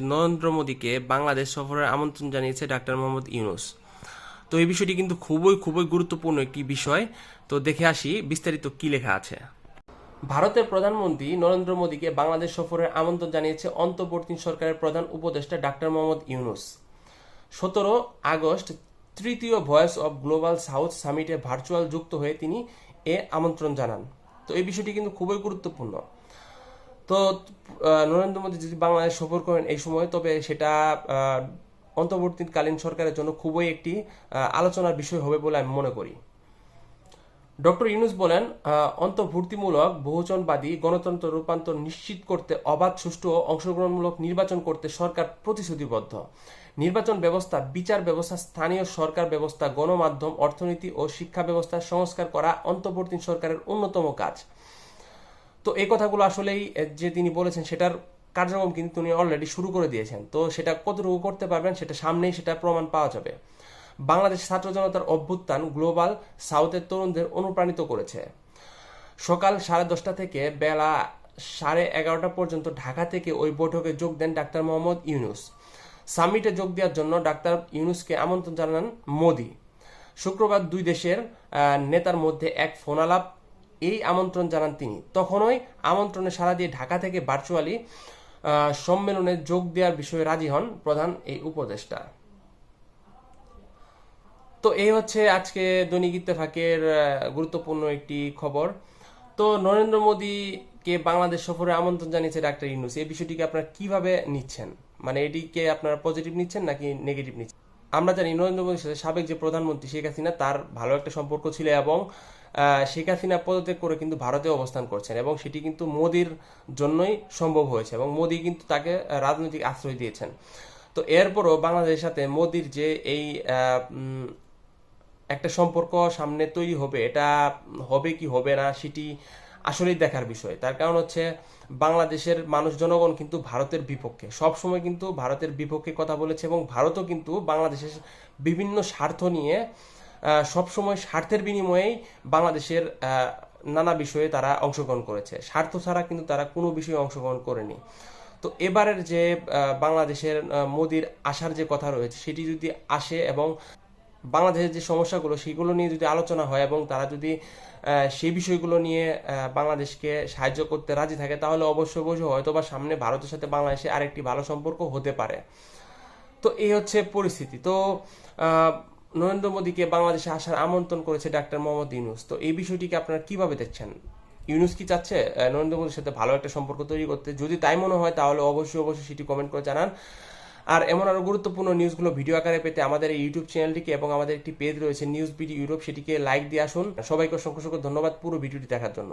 নরেন্দ্র মোদীকে বাংলাদেশ সফরের আমন্ত্রণ জানিয়েছে ডাক্তার মোহাম্মদ ইউনুস। তো এই বিষয়টি কিন্তু খুবই খুবই গুরুত্বপূর্ণ একটি বিষয়। তো দেখে আসি বিস্তারিত কি লেখা আছে। ভারতের প্রধানমন্ত্রী নরেন্দ্র মোদীকে বাংলাদেশ সফরের আমন্ত্রণ জানিয়েছে অন্তর্বর্তী সরকারের প্রধান উপদেষ্টা ডাক্তার মোহাম্মদ ইউনুস। সতেরো আগস্ট তৃতীয় ভয়েস অব গ্লোবাল সাউথ সামিটে ভার্চুয়াল যুক্ত হয়ে তিনি এ আমন্ত্রণ জানান। তো এই বিষয়টি কিন্তু খুবই গুরুত্বপূর্ণ। তো নরেন্দ্র মোদী যদি বাংলাদেশ সফর করেন এই সময়, তবে সেটা অন্তর্বর্তীকালীন সরকারের জন্য খুবই একটি আলোচনার বিষয় হবে বলে আমি মনে করি। ডক্টর ইউনুস বলেন অন্তর্ভুক্তিমূলক, বহুজনবাদী গণতন্ত্র রূপান্তর নিশ্চিত করতে অবাধ, সুষ্ঠু ও অংশগ্রহণমূলক নির্বাচন করতে সরকার প্রতিশ্রুতিবদ্ধ। নির্বাচন ব্যবস্থা, বিচার ব্যবস্থা, স্থানীয় সরকার ব্যবস্থা, গণমাধ্যম, অর্থনীতি ও শিক্ষা ব্যবস্থা সংস্কার করা অন্তর্বর্তী সরকারের অন্যতম কাজ। তো এই কথাগুলো আসলেই যে তিনি বলেছেন সেটার কার্যক্রম কিন্তু তিনি অলরেডি শুরু করে দিয়েছেন। তো সেটা কতটুকু করতে পারবেন সেটা সামনেই সেটা প্রমাণ পাওয়া যাবে। বাংলাদেশ ছাত্র জনতার অভ্যুত্থান গ্লোবাল সাউথের তরুণদের অনুপ্রাণিত করেছে। সকাল সাড়ে দশটা থেকে বেলা সাড়ে এগারোটা পর্যন্ত ঢাকা থেকে ওই বৈঠকে যোগ দেন ডাক্তার মোহাম্মদ ইউনুস। সামিটে যোগ দেওয়ার জন্য ডাক্তার ইউনুসকে আমন্ত্রণ জানান মোদি। শুক্রবার দুই দেশের নেতার মধ্যে এক ফোনালাপ এই আমন্ত্রণ জানান তিনি। তখনই আমন্ত্রণে সাড়া দিয়ে ঢাকা থেকে ভার্চুয়ালি সম্মেলনে যোগ দেওয়ার বিষয়ে রাজি হন প্রধান এই উপদেষ্টা। তো এই হচ্ছে আজকে দৈনিক ইত্তেফাকের গুরুত্বপূর্ণ একটি খবর। তো নরেন্দ্র মোদীকে বাংলাদেশ সফরে আমন্ত্রণ জানিয়েছে ডাক্তার ইউনুস। এই বিষয়টিকে আপনারা কীভাবে নিচ্ছেন? মানে এটিকে আপনারা পজিটিভ নিচ্ছেন নাকি নেগেটিভ নিচ্ছেন? আমরা জানি নরেন্দ্র মোদীর সাথে সাবেক যে প্রধানমন্ত্রী শেখ হাসিনা, তার ভালো একটা সম্পর্ক ছিল এবং শেখ হাসিনা পদত্যাগ করে কিন্তু ভারতে অবস্থান করছেন এবং সেটি কিন্তু মোদির জন্যই সম্ভব হয়েছে এবং মোদি কিন্তু তাকে রাজনৈতিক আশ্রয় দিয়েছেন। তো এরপরও বাংলাদেশের সাথে মোদির যে এই একটা সম্পর্ক সামনে তৈরি হবে, এটা হবে কি হবে না সেটি আসলেই দেখার বিষয়। তার কারণ হচ্ছে বাংলাদেশের মানুষ, জনগণ কিন্তু ভারতের বিপক্ষে। সব সময় কিন্তু ভারতের বিপক্ষে কথা বলেছে এবং ভারতও কিন্তু বাংলাদেশের বিভিন্ন স্বার্থ নিয়ে সব সময় স্বার্থের বিনিময়েই বাংলাদেশের নানা বিষয়ে তারা অংশগ্রহণ করেছে। স্বার্থ ছাড়া কিন্তু তারা কোনো বিষয়ে অংশগ্রহণ করেনি। তো এবারের যে বাংলাদেশের মোদির আসার যে কথা রয়েছে, সেটি যদি আসে এবং বাংলাদেশের যে সমস্যাগুলো, সেগুলো নিয়ে যদি আলোচনা হয় এবং তারা যদি সেই বিষয়গুলো নিয়ে বাংলাদেশকে সাহায্য করতে রাজি থাকে, তাহলে অবশ্যই অবশ্যই হয়তো বা সামনে ভারতের সাথে বাংলাদেশে আরেকটি ভালো সম্পর্ক হতে পারে। তো এই হচ্ছে পরিস্থিতি। তো নরেন্দ্র মোদীকে বাংলাদেশে আসার আমন্ত্রণ করেছে ডাক্তার মোহাম্মদ ইউনুস। তো এই বিষয়টিকে আপনারা কীভাবে দেখছেন? ইউনুস কি চাচ্ছে নরেন্দ্র মোদীর সাথে ভালো একটা সম্পর্ক তৈরি করতে? যদি তাই মনে হয়, তাহলে অবশ্যই অবশ্যই সেটি কমেন্ট করে জানান। আর এমন আরও গুরুত্বপূর্ণ নিউজগুলো ভিডিও আকারে পেতে আমাদের এই ইউটিউব চ্যানেলটিকে এবং আমাদের একটি পেজ রয়েছে নিউজ বিডি ইউরোপ সেটিকে লাইক দিয়ে আসুন। সবাইকে অসংখ্য অসংখ্য ধন্যবাদ পুরো ভিডিওটি দেখার জন্য।